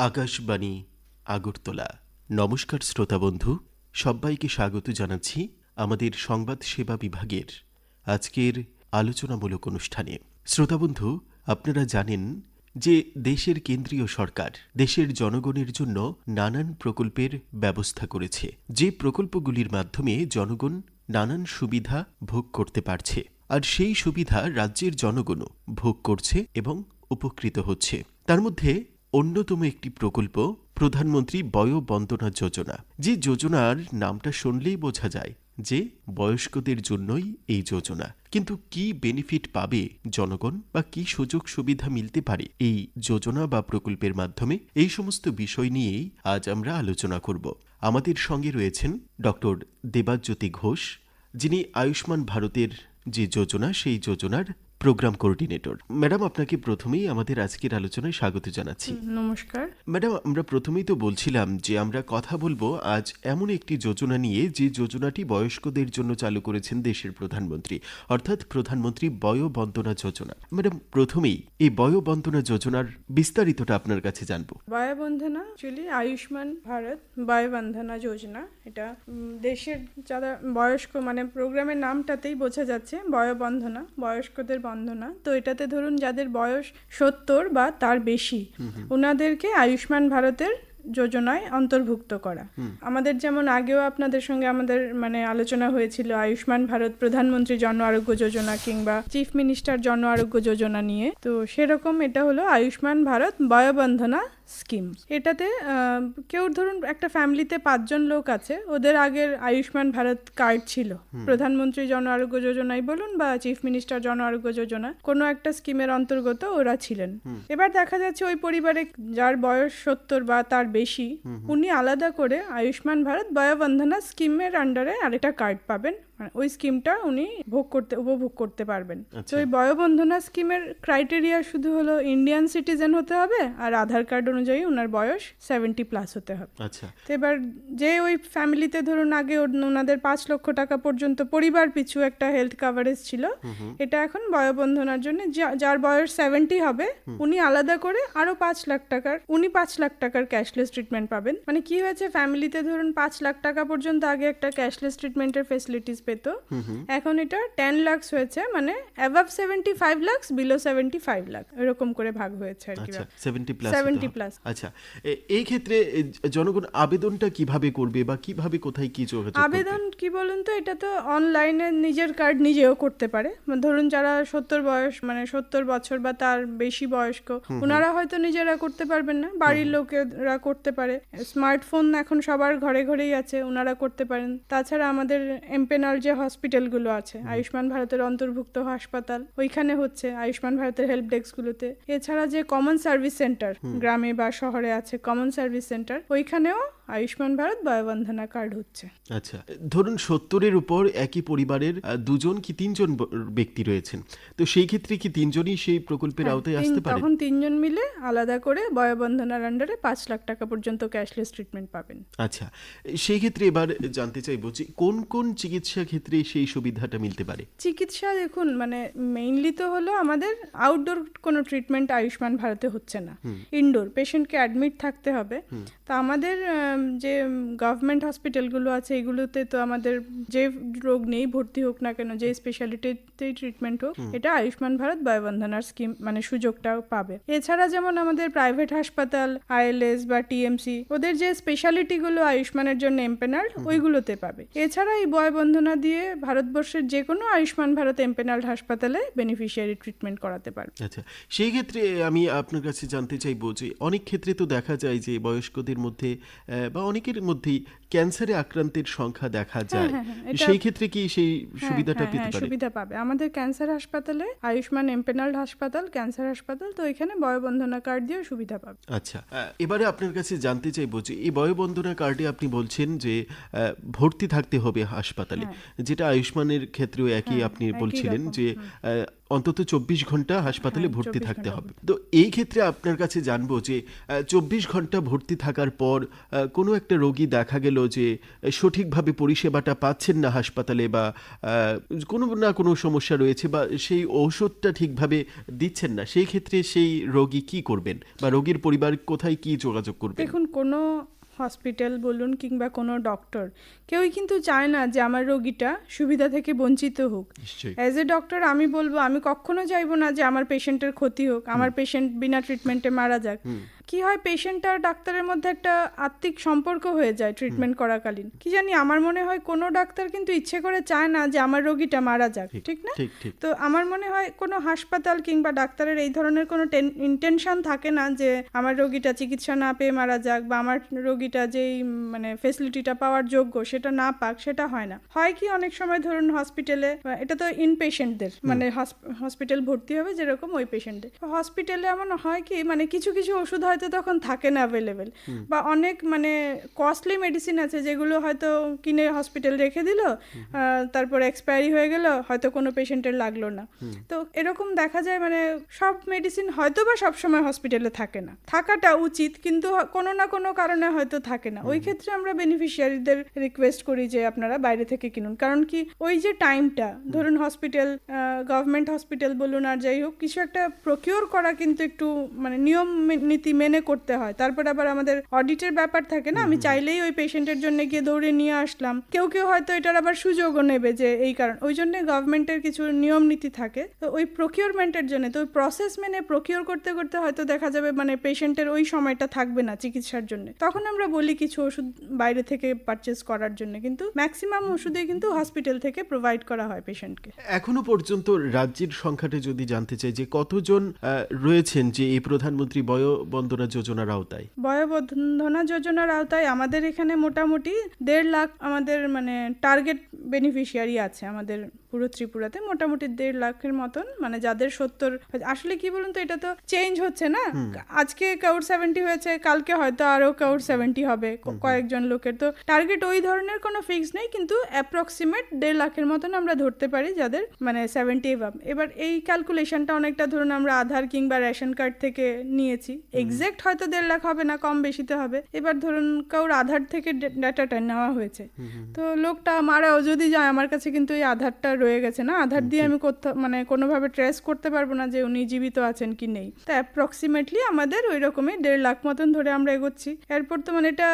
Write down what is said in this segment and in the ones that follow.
আকাশবাণী, আগরতলা। নমস্কার শ্রোতা বন্ধু, সবাইকে স্বাগত জানাচ্ছি আমাদের সংবাদ সেবা বিভাগের আজকের আলোচনামূলক অনুষ্ঠানে। শ্রোতা বন্ধু, আপনারা জানেন যে দেশের কেন্দ্রীয় সরকার দেশের জনগণের জন্য নানান প্রকল্পের ব্যবস্থা করেছে। যে প্রকল্পগুলির মাধ্যমে জনগণ নানান সুবিধা ভোগ করতে পারছে আর সেই সুবিধা রাজ্যের জনগণও ভোগ করছে এবং উপকৃত হচ্ছে। তার মধ্যে অন্যতম একটি প্রকল্প প্রধানমন্ত্রী বয় বন্দনা যোজনা, যে যোজনার নামটা শুনলেই বোঝা যায় যে বয়স্কদের জন্যই এই যোজনা। কিন্তু কি বেনিফিট পাবে জনগণ বা কি সুযোগ সুবিধা মিলতে পারে এই যোজনা বা প্রকল্পের মাধ্যমে? এই সমস্ত বিষয় নিয়েই আজ আমরা আলোচনা করব। আমাদের সঙ্গে রয়েছেন ডক্টর দেবাজ্যোতি ঘোষ, যিনি আয়ুষ্মান ভারতের যে যোজনা, সেই যোজনার প্রোগ্রাম কোঅর্ডিনেটর ম্যাডাম আপনাকে প্রথমেই আমাদের আজকের আলোচনায় স্বাগত জানাচ্ছি। নমস্কার। ম্যাডাম আমরা প্রথমেই তো বলছিলাম যে আমরা কথা বলব আজ এমন একটি যোজনা নিয়ে যে যোজনাটি বয়স্কদের জন্য চালু করেছেন দেশের প্রধানমন্ত্রী অর্থাৎ প্রধানমন্ত্রী বয় বন্দনা যোজনা। ম্যাডাম প্রথমেই এই বয় বন্দনা যোজনার বিস্তারিতটা আপনার কাছে জানব। বয়বন্ধনা অ্যাকচুয়ালি আয়ুষ্মান ভারত বয়বন্ধনা যোজনা। এটা দেশের যারা বয়স্ক মানে প্রোগ্রামের নামটাতেই বোঝা যাচ্ছে বয়বন্ধনা বয়স্কদের বন্ধনা তো এটাতে ধরুন যাদের বয়স সত্তর বা তার বেশি ওনাদেরকে আয়ুষ্মান ভারতের যোজনায় অন্তর্ভুক্ত করা। আমাদের যেমন আগেও আপনাদের সঙ্গে আমাদের মানে আলোচনা হয়েছিল আয়ুষ্মান ভারত প্রধানমন্ত্রী জন আরোগ্য যোজনা কিংবা চিফ মিনিস্টার জন আরোগ্য যোজনা নিয়ে। তো সেরকম এটা হলো আয়ুষ্মান ভারত বয়বন্ধনা স্কিম। এটাতে কেউ ধরুন একটা ফ্যামিলিতে পাঁচজন লোক আছে ওদের আগের আয়ুষ্মান ভারত কার্ড ছিল। প্রধানমন্ত্রী জন আরোগ্য যোজনাই বলুন বা চিফ মিনিস্টার জন আরোগ্য যোজনা কোনো একটা স্কিমের অন্তর্গত ওরা ছিলেন। এবার দেখা যাচ্ছে ওই পরিবারে যার বয়স সত্তর বা তার বেশি। উনি আলাদা করে আয়ুষ্মান ভারত বয়বন্ধনা স্কিমের আন্ডারে আরেকটা কার্ড পাবেন। মানে ওই স্কিমটা উনি ভোগ করতে উপভোগ করতে পারবেন। তো ওই বয়বন্ধনা স্কিমের ক্রাইটেরিয়া শুধু হলো ইন্ডিয়ান সিটিজেন হতে হবে আর আধার কার্ড অনুযায়ী ওনার বয়স সেভেন্টি প্লাস হতে হবে। আচ্ছা। তো এবার যে ওই ফ্যামিলিতে ধরুন আগে ওনাদের পাঁচ লক্ষ টাকা পর্যন্ত পরিবার পিছু একটা হেলথ কাভারেজ ছিল এটা এখন বয়বন্ধনার জন্য যার বয়স সেভেন্টি হবে উনি আলাদা করে আরও পাঁচ লাখ টাকার উনি পাঁচ লাখ টাকার ক্যাশলেস ট্রিটমেন্ট পাবেন। মানে কি হয়েছে ফ্যামিলিতে ধরুন পাঁচ লাখ টাকা পর্যন্ত আগে একটা ক্যাশলেস ট্রিটমেন্টের ফেসিলিটিস পেত। এখন এটা টেন লাখস হয়েছে মানে above seventy five lakhs below seventy five lakh এরকম করে ভাগ হয়েছে আর কি আচ্ছা সেভেন্টি প্লাস 70 plus। আচ্ছা এই ক্ষেত্রে জনগণ আবেদনটা কীভাবে করবে বা কীভাবে কোথায় কি যোগাযোগ আবেদন কি বলুন তো এটা তো অনলাইনে নিজের কার্ড নিজেও করতে পারে। মানে ধরুন যারা সত্তর বয়স মানে সত্তর বছর বা তার বেশি বয়স্ক ওনারা হয়তো নিজেরা করতে পারবেন না বাড়ির লোকেরা করতে পারে। স্মার্টফোন এখন সবার ঘরে ঘরেই আছে ওনারা করতে পারেন। তাছাড়া আমাদের এমপেনাল যে হসপিটালগুলো আছে আয়ুষ্মান ভারতের অন্তর্ভুক্ত হাসপাতাল ওইখানে হচ্ছে আয়ুষ্মান ভারতের হেল্প ডেস্কগুলোতে। এছাড়া যে কমন সার্ভিস সেন্টার গ্রামে বা শহরে আছে কমন সার্ভিস সেন্টার ওইখানেও আয়ুষ্মান ভারত বয়বন্ধনা কার্ড হচ্ছে। আচ্ছা ধরুন সত্তরের উপর একই পরিবারের দুজন কি তিনজন ব্যক্তি রয়েছেন? তো সেই ক্ষেত্রে কি তিনজনই সেই প্রকল্পের হ্যাঁ, আওতায় আসতে পারে? তখন তিনজন মিলে আলাদা করে বয়বন্ধনার আন্ডারে পাঁচ লাখ টাকা পর্যন্ত ক্যাশলেস ট্রিটমেন্ট পাবেন। আচ্ছা সেই ক্ষেত্রে এবার জানতে চাইব যে কোন কোন চিকিৎসা ক্ষেত্রে সেই সুবিধাটা মিলতে পারে? চিকিৎসা দেখুন মানে মেইনলি তো হলো আমাদের আউটডোর কোনো ট্রিটমেন্ট আয়ুষ্মান ভারতে হচ্ছে না। ইনডোর পেশেন্টকে অ্যাডমিট থাকতে হবে। তা আমাদের যে গভর্নমেন্ট হসপিটালগুলো আছে এগুলোতে তো আমাদের যে রোগ নেই ভর্তি হোক না কেন যে স্পেশালিটিতেই ট্রিটমেন্ট হোক এটা আয়ুষ্মান ভারত বয়বন্ধনার স্কিম মানে সুযোগটাও পাবে। এছাড়া যেমন আমাদের প্রাইভেট হাসপাতাল আইএলএস বা টিএমসি ওদের যে স্পেশালিটিগুলো আয়ুষ্মানের জন্য এমপেনাল ওইগুলোতে পাবে। এছাড়া এই বয়বন্ধনা দিয়ে ভারতবর্ষের যে কোনো আয়ুষ্মান ভারত এমপেনাল হাসপাতালে বেনিফিশিয়ারি ট্রিটমেন্ট করাতে পারবে। আচ্ছা সেই ক্ষেত্রে আমি আপনার কাছে জানতে চাইব যে অনেক ক্ষেত্রে তো দেখা যায় যে বয়স্কদের মধ্যে বা অনেকের মধ্যেই ক্যান্সারে আক্রান্তের সংখ্যা দেখা যায়। হ্যাঁ, হ্যাঁ, সেই ক্ষেত্রে কি সেই হ্যাঁ, সুবিধাটা হ্যাঁ, পেতে হ্যাঁ, পারে? সুবিধা পাবে। আমাদের ক্যান্সার হাসপাতালে আয়ুষ্মান এমপেনাল হাসপাতাল ক্যান্সার হাসপাতাল তো এখানে বয়বন্ধনা কার্ড দিয়ে সুবিধা পাবে। আচ্ছা এবারে আপনার কাছে জানতে চাইব যে এই বয়বন্দনা কার্ডে আপনি বলছেন যে ভর্তি থাকতে হবে হাসপাতালে যেটা আয়ুষ্মানের ক্ষেত্রেও একই হ্যাঁ, আপনি বলছিলেন যে অন্তত চব্বিশ ঘণ্টা হাসপাতালে হ্যাঁ, ভর্তি থাকতে হবে। তো এই ক্ষেত্রে আপনার কাছে জানব যে চব্বিশ ঘণ্টা ভর্তি থাকার পর কোনো একটা রোগী দেখা গেল যে সঠিকভাবে পরিষেবাটা পাচ্ছেন না হাসপাতালে বা কোনো না কোনো সমস্যা রয়েছে বা সেই ঔষধটা ঠিকভাবে দিচ্ছেন না সেই ক্ষেত্রে সেই রোগী কি করবেন? বা রোগীর পরিবার কোথায় কি যোগাযোগ করবেন? দেখুন কোনো হসপিটাল বলুন কিংবা কোনো ডক্টর কেউই কিন্তু চায় না যে আমার রোগীটা সুবিধা থেকে বঞ্চিত হোক। অ্যাজ এ ডক্টর আমি বলব আমি কখনো চাইব না যে আমার পেশেন্টের ক্ষতি হোক আমার পেশেন্ট বিনা ট্রিটমেন্টে মারা যাক। কি হয় পেশেন্ট আর ডাক্তারের মধ্যে একটা আত্মিক সম্পর্ক হয়ে যায় ট্রিটমেন্ট করাকালীন। কি জানি আমার মনে হয় কোনো ডাক্তার কিন্তু ইচ্ছে করে চায় না যে আমার রোগীটা মারা যাক ঠিক, না? তো আমার মনে হয় কোনো হাসপাতাল কিংবা ডাক্তারের এই ধরনের কোনো ইন্টেনশন থাকে না যে আমার রোগীটা চিকিৎসা না পেয়ে মারা যাক বা আমার রোগীটা যেই মানে ফেসিলিটিটা পাওয়ার যোগ্য সেটা না পাক সেটা হয় না। হয় কি অনেক সময় ধরুন হসপিটালে এটা তো ইন পেশেন্টদের মানে হসপিটাল ভর্তি হবে যেরকম ওই পেশেন্টদের হসপিটালে এমন হয় কি মানে কিছু কিছু ওষুধ হয়তো তখন থাকে না অ্যাভেলেবেল বা অনেক মানে কস্টলি মেডিসিন আছে যেগুলো হয়তো কিনে হসপিটাল রেখে দিল তারপর এক্সপায়ারি হয়ে গেল হয়তো কোনো পেশেন্টের লাগল না। তো এরকম দেখা যায় মানে সব মেডিসিন হয়তো বা সবসময় হসপিটালে থাকে না। থাকাটা উচিত কিন্তু কোনো না কোনো কারণে হয়তো থাকে না। ওই ক্ষেত্রে আমরা বেনিফিশিয়ারিদের রিকোয়েস্ট করি যে আপনারা বাইরে থেকে কিনুন। কারণ কি ওই যে টাইমটা ধরুন হসপিটাল গভর্নমেন্ট হসপিটাল বলুন আর যাই হোক কিছু একটা প্রকিওর করা কিন্তু একটু মানে নিয়ম নীতি মেনে করতে হয়। তারপর আবার আমাদের অডিটের ব্যাপার থাকে না? আমি চাইলেই ওই পেশেন্টের জন্য গিয়ে দৌড়ে নিয়ে আসলাম। কেউ কেউ হয়তো এটার আবার সুযোগও নেবে যে এই কারণ ওই জন্য গভর্নমেন্টের কিছু নিয়ম নীতি থাকে। তো ওই প্রকিউরমেন্টের জন্য তো ওই প্রসেস মেনে প্রকিউর করতে করতে হয়তো দেখা যাবে মানে পেশেন্টের ওই সময়টা থাকবে না চিকিৎসার জন্য। তখন আমরা বলি কিছু ওষুধ বাইরে থেকে পারচেস করার জন্য। কিন্তু ম্যাক্সিমাম ওষুধে কিন্তু হসপিটাল থেকে প্রোভাইড করা হয় পেশেন্টকে এখনও পর্যন্ত রাজ্যের সংখ্যাটা যদি জানতে চাই যে কতজন রয়েছেন যে এই প্রধানমন্ত্রী বয় বন্দনা যোজনার আওতায়। বয়বন্ধনা যোজনার আওতায় আমাদের এখানে মোটামুটি দেড় লাখ আমাদের মানে টার্গেট বেনিফিশিয়ারি আছে আমাদের পুরো ত্রিপুরাতে মোটামুটি দেড় লাখের মতন মানে যাদের সত্তর আসলে কি বলুন তো এটা তো চেঞ্জ হচ্ছে না? আজকে কাউর সেভেন্টি হয়েছে কালকে হয়তো আরও কাউর সেভেন্টি হবে কয়েকজন লোকের। তো টার্গেট ওই ধরনের কোনো ফিক্স নেই কিন্তু অ্যাপ্রক্সিমেট দেড় লাখের মতন আমরা ধরতে পারি যাদের মানে সেভেন্টি এভাব এবার এই ক্যালকুলেশনটা অনেকটা ধরুন আমরা আধার কিংবা রেশন কার্ড থেকে নিয়েছি। এক্সাক্ট হয়তো দেড় লাখ হবে না কম বেশিতে হবে। এবার ধরুন কাউর আধার থেকে ডাটাটা নেওয়া হয়েছে। তো লোকটা মারাও যদি যায় আমার কাছে কিন্তু এই আধারটা রয়ে গেছে না? আধার দিয়ে আমি কোথাও মানে কোনোভাবে ট্রেস করতে পারব না যে উনি জীবিত আছেন কি নেই। তো অ্যাপ্রক্সিমেটলি আমাদের ওই রকমই দেড় লাখ মতন ধরে আমরা এগোচ্ছি। এরপর তো মানে এটা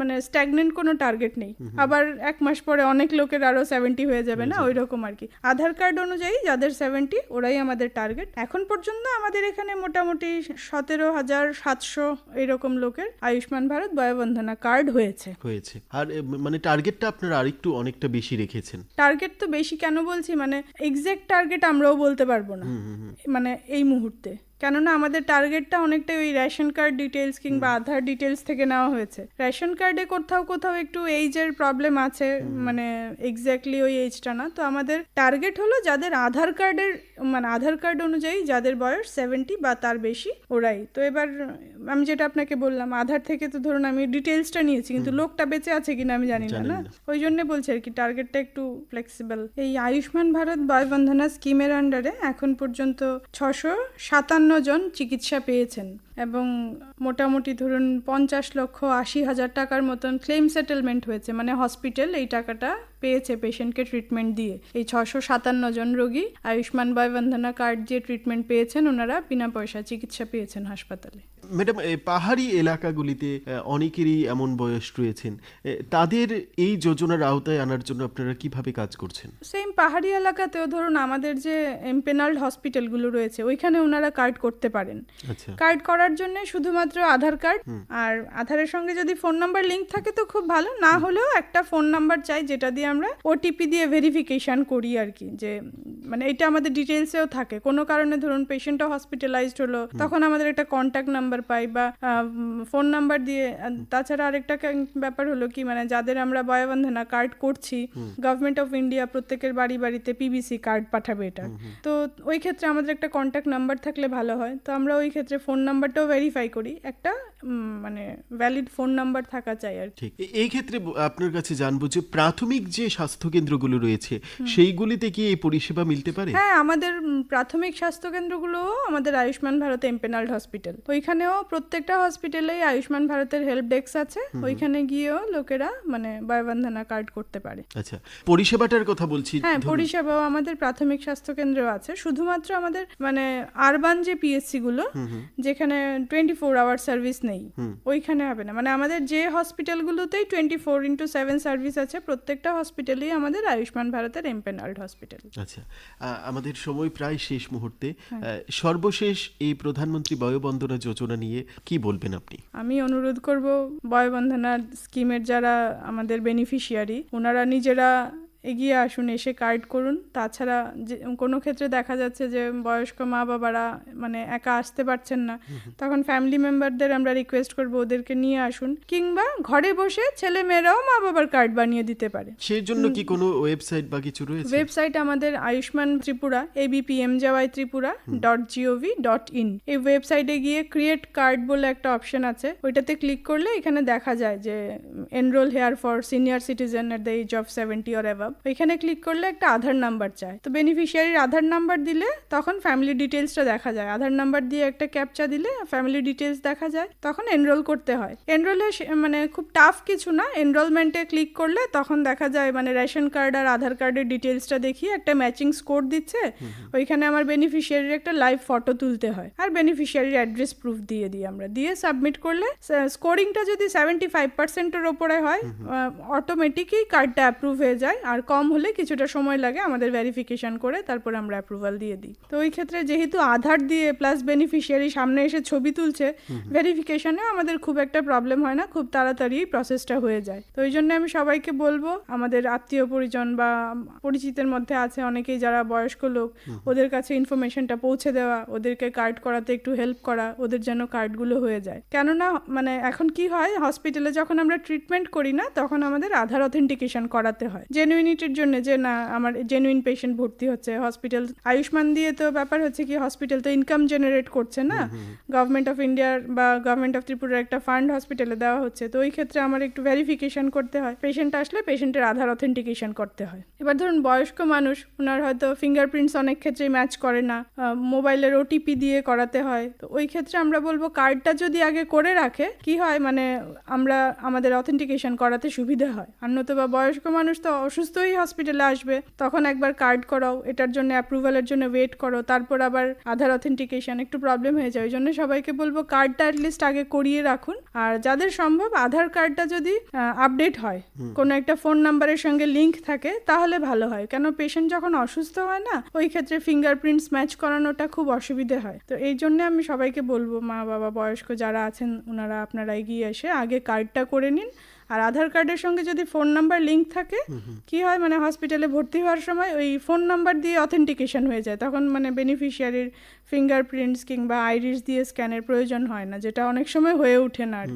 মানে স্ট্যাগনেন্ট কোনো টার্গেট নেই। আবার এক মাস পরে অনেক লোকের আরও সেভেন্টি হয়ে যাবে না? ওই রকম আর কি। আধার কার্ড অনুযায়ী যাদের সেভেন্টি ওরাই আমাদের টার্গেট এখন পর্যন্ত আমাদের এখানে মোটামুটি সতেরো হাজার সাতশো এরকম লোকের আয়ুষ্মান ভারত বয়বন্ধনা কার্ড হয়েছে। হয়েছে। আর মানে টার্গেটটা আপনারা আরেকটু অনেকটা বেশি রেখেছেন। টার্গেট তো বেশি কেন বলছি মানে এক্সাক্ট টার্গেট আমরাও বলতে পারব না। মানে এই মুহূর্তে। কেননা আমাদের টার্গেটটা অনেকটা ওই রেশন কার্ড ডিটেলস কিংবা আধার ডিটেলস থেকে নেওয়া হয়েছে। রেশন কার্ডে কোথাও কোথাও একটু এইজের প্রবলেম আছে মানে এক্স্যাক্টলি ওই এইজটা না। তো আমাদের টার্গেট হলো যাদের আধার কার্ডের মানে আধার কার্ড অনুযায়ী যাদের বয়স সেভেন্টি বা তার বেশি ওরাই। তো এবার আমি যেটা আপনাকে বললাম আধার থেকে তো ধরুন আমি ডিটেলসটা নিয়েছি কিন্তু লোকটা বেঁচে আছে কিনা আমি জানি না না? না। ওই জন্য বলছি আর কি টার্গেটটা একটু ফ্লেক্সিবল এই আয়ুষ্মান ভারত বয়বন্ধনা স্কিমের আন্ডারে এখন পর্যন্ত ছশো সাতান্ন জন চিকিৎসা পেয়েছেন এবং মোটামুটি ধরুন পঞ্চাশ লক্ষ আশি হাজার টাকার মতন ক্লেম সেটেলমেন্ট হয়েছে। মানে হসপিটাল এই টাকাটা পেয়েছে পেশেন্টকে ট্রিটমেন্ট দিয়ে। এই ছশো সাতান্ন জন রোগী আয়ুষ্মান বয়বন্ধনা কার্ড দিয়ে ট্রিটমেন্ট পেয়েছেন। ওনারা বিনা পয়সা চিকিৎসা পেয়েছেন হাসপাতালে। ম্যাডাম পাহাড়ি এলাকাগুলিতে অনেকেরই এমন বয়স রয়েছেন। তাদের এই যোজনার আওতায় আনার জন্য আপনারা কীভাবে কাজ করছেন? সেম পাহাড়ি এলাকাতেও ধরুন আমাদের যে এমপেনাল্ড হসপিটালগুলো রয়েছে ওইখানে ওনারা কার্ড করতে পারেন। আচ্ছা। কার্ড করার জন্য শুধুমাত্র আধার কার্ড আর আধারের সঙ্গে যদি ফোন নাম্বার লিংক থাকে তো খুব ভালো না হলেও একটা ফোন নাম্বার চাই যেটা দিয়ে আমরা ওটিপি দিয়ে ভেরিফিকেশন করি আর কি যে মানে এটা আমাদের ডিটেলসেও থাকে। কোনো কারণে ধরুন পেশেন্টও হসপিটালাইজড হলো তখন আমাদের একটা কন্ট্যাক্ট নাম্বার পাই বা ফোন নাম্বার দিয়ে তাছাড়া আরেকটা ব্যাপার হলো কি মানে যাদের আমরা বয়বন্ধনা কার্ড করছি গভর্নমেন্ট অফ ইন্ডিয়া প্রত্যেকের বাড়ি বাড়িতে পিবিসি কার্ড পাঠাবে এটা। তো ওই ক্ষেত্রে আমাদের একটা কন্ট্যাক্ট নাম্বার থাকলে ভালো হয়। তো আমরা ওই ক্ষেত্রে ফোন নাম্বারটাও ভেরিফাই করি। একটা মানে ভ্যালিড ফোন নাম্বার থাকা চাই আর। ঠিক। এই ক্ষেত্রে আপনার কাছে জানব যে প্রাথমিক যে স্বাস্থ্য কেন্দ্রগুলো রয়েছে সেইগুলিতে কি এই পরিষেবা মিলতে পারে? হ্যাঁ আমাদের প্রাথমিক স্বাস্থ্য কেন্দ্রগুলোও আমাদের আয়ুষ্মান ভারত এমপেনাল্ড হসপিটাল। ওইখানেও প্রত্যেকটা হসপিটালেই আয়ুষ্মান ভারতের হেল্প ডেস্ক আছে। ওইখানে গিয়েও লোকেরা মানে বয়বন্ধনা কার্ড করতে পারে। আচ্ছা পরিষেবাটার কথা বলছি হ্যাঁ পরিষেবাও আমাদের প্রাথমিক স্বাস্থ্য কেন্দ্র আছে। শুধুমাত্র আমাদের মানে আরবান যে পিএসসি গুলো যেখানে টোয়েন্টি ফোর আওয়ার সার্ভিস নেই। ওইখানে হবে না। মানে আমাদের যে হসপিটালগুলোতেই twenty four into seven service আছে প্রত্যেকটা হসপিটালেই আমাদের আয়ুষ্মান ভারতের এমপেনাল্ড হসপিটাল আচ্ছা আমাদের সময় প্রায় শেষ মুহূর্তে। হ্যাঁ। সর্বশেষ এই প্রধানমন্ত্রী বয়োবন্দনা যোজনা নিয়ে কি বলবেন আপনি? আমি অনুরোধ করব বয়বন্ধনা স্কিমের যারা আমাদের বেনিফিশিয়ারি ওনারা নিজেরা এগিয়ে আসুন এসে কার্ড করুন। তাছাড়া যে কোনো ক্ষেত্রে দেখা যাচ্ছে যে বয়স্ক মা বাবারা মানে একা আসতে পারছেন না। তখন ফ্যামিলি মেম্বারদের আমরা রিকোয়েস্ট করব ওদেরকে নিয়ে আসুন। কিংবা ঘরে বসে ছেলে মেয়েরাও মা বাবার কার্ড বানিয়ে দিতে পারে। সেই জন্য কি কোনো ওয়েবসাইট বা কিছু রয়েছে? ওয়েবসাইট আমাদের Ayushman Tripura ABPMJAY Tripura dot G O V dot in এই ওয়েবসাইটে গিয়ে ক্রিয়েট কার্ড বলে একটা অপশন আছে। ওইটাতে ক্লিক করলে এখানে দেখা যায় যে enrol here for senior citizen at the age of seventy or above ওইখানে ক্লিক করলে একটা আধার নাম্বার চায়। তো বেনিফিশিয়ারির আধার নাম্বার দিলে তখন ফ্যামিলি ডিটেলসটা দেখা যায়। আধার নাম্বার দিয়ে একটা ক্যাপচা দিলে ফ্যামিলি ডিটেলস দেখা যায়। তখন এনরোল করতে হয়। এনরোলে মানে খুব টাফ কিছু না। এনরোলমেন্টে ক্লিক করলে তখন দেখা যায় মানে রেশন কার্ড আর আধার কার্ডের ডিটেলসটা দেখিয়ে একটা ম্যাচিং স্কোর দিচ্ছে। ওইখানে আমার বেনিফিশিয়ারির একটা লাইভ ফটো তুলতে হয়। আর বেনিফিশিয়ারির অ্যাড্রেস প্রুফ দিয়ে দিই আমরা। দিয়ে সাবমিট করলে স্কোরিংটা যদি সেভেন্টি ফাইভ পার্সেন্টের ওপরে হয় অটোমেটিকই কার্ডটা অ্যাপ্রুভ হয়ে যায়। আর কম হলে কিছুটা সময় লাগে আমাদের ভেরিফিকেশন করে তারপর আমরা অ্যাপ্রুভাল দিয়ে দিই। তো ওই ক্ষেত্রে যেহেতু আধার দিয়ে প্লাস বেনিফিশিয়ারি সামনে এসে ছবি তুলছে ভেরিফিকেশনে আমাদের খুব একটা প্রবলেম হয় না খুব তাড়াতাড়ি প্রসেসটা হয়ে যায়। তো ওই জন্য আমি সবাইকে বলব আমাদের আত্মীয় পরিজন বা পরিচিতের মধ্যে আছে অনেকেই যারা বয়স্ক লোক ওদের কাছে ইনফরমেশনটা পৌঁছে দেওয়া ওদেরকে কার্ড করাতে একটু হেল্প করা ওদের যেন কার্ডগুলো হয়ে যায়। কেননা মানে এখন কি হয় হসপিটালে যখন আমরা ট্রিটমেন্ট করি না তখন আমাদের আধার অথেন্টিকেশন করাতে হয়। জেনুইনিটির জন্য যে না আমার জেনুইন পেশেন্ট ভর্তি হচ্ছে। হসপিটাল আয়ুষ্মান দিয়ে তো ব্যাপার হচ্ছে কি হসপিটাল তো ইনকাম জেনারেট করছে না? গভর্নমেন্ট অফ ইন্ডিয়ার বা গভর্নমেন্ট অফ ত্রিপুরার একটা ফান্ড হসপিটালে দেওয়া হচ্ছে। তো ওই ক্ষেত্রে আমার একটু ভেরিফিকেশন করতে হয়। পেশেন্ট আসলে পেশেন্টের আধার অথেন্টিকেশন করতে হয়। এবার ধরুন বয়স্ক মানুষ ওনার হয়তো ফিঙ্গারপ্রিন্টস অনেক ক্ষেত্রে ম্যাচ করে না। মোবাইলের ওটিপি দিয়ে করাতে হয়। তো ওই ক্ষেত্রে আমরা বলব কার্ডটা যদি আগে করে রাখে কি হয়? মানে আমরা আমাদের অথেন্টিকেশন করাতে সুবিধা হয়। আর নতুবা বয়স্ক মানুষ তো অসুস্থই হসপিটালে আসবে। তখন একবার কার্ড করাও এটার জন্য অ্যাপ্রুভালের জন্য ওয়েট করো তারপর আবার আধার অথেন্টিকেশন একটু প্রবলেম হয়ে যায়। ওই জন্য সবাইকে বলব কার্ডটা অ্যাটলিস্ট আগে করিয়ে রাখুন। আর যাদের সম্ভব আধার কার্ডটা যদি আপডেট হয় কোনো একটা ফোন নাম্বারের সঙ্গে লিংক থাকে তাহলে ভালো হয়। কেন পেশেন্ট যখন অসুস্থ হয় না ওই ক্ষেত্রে ফিঙ্গারপ্রিন্টস ম্যাচ করানোটা খুব অসুবিধে হয়। তো এই জন্য আমি সবাইকে বলব মা বাবা বয়স্ক যারা আছেন ওনারা আপনারা এগিয়ে এসে আগে কার্ডটা করে নিন। আর আধার কার্ডের সঙ্গে যদি ফোন নাম্বার লিংক থাকে কি হয় মানে হসপিটালে ভর্তি হওয়ার সময় ওই ফোন নাম্বার দিয়ে অথেন্টিকেশন হয়ে যায়। তখন মানে বেনিফিশিয়ারির ফিঙ্গারপ্রিন্টস কিংবা আইরিস দিয়ে স্ক্যানের প্রয়োজন হয় না যেটা অনেক সময় হয়ে ওঠে না আর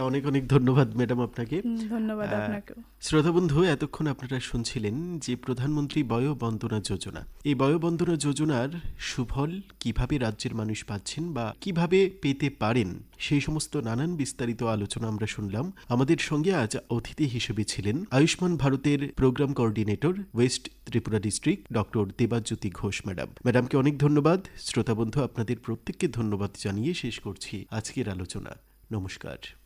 অনেক অনেক ধন্যবাদ ম্যাডাম আপনাকে। ধন্যবাদ আহ, আপনাকেও। শ্রোতা বন্ধু এতক্ষণ আপনারা শুনছিলেন যে প্রধানমন্ত্রী বয় বন্দনা যোজনা। এই বয় বন্দনা যোজনার সুফল কীভাবে রাজ্যের মানুষ পাচ্ছেন বা কীভাবে পেতে পারেন সেই সমস্ত নানান বিস্তারিত আলোচনা আমরা শুনলাম। আমাদের সঙ্গে আজ অতিথি হিসেবে ছিলেন আয়ুষ্মান ভারতের programme coordinator west Tripura district doctor Debajyoti Ghosh, madam. ম্যাডামকে অনেক ধন্যবাদ। শ্রোতাবন্ধু আপনাদের প্রত্যেককে ধন্যবাদ জানিয়ে শেষ করছি আজকের আলোচনা। নমস্কার।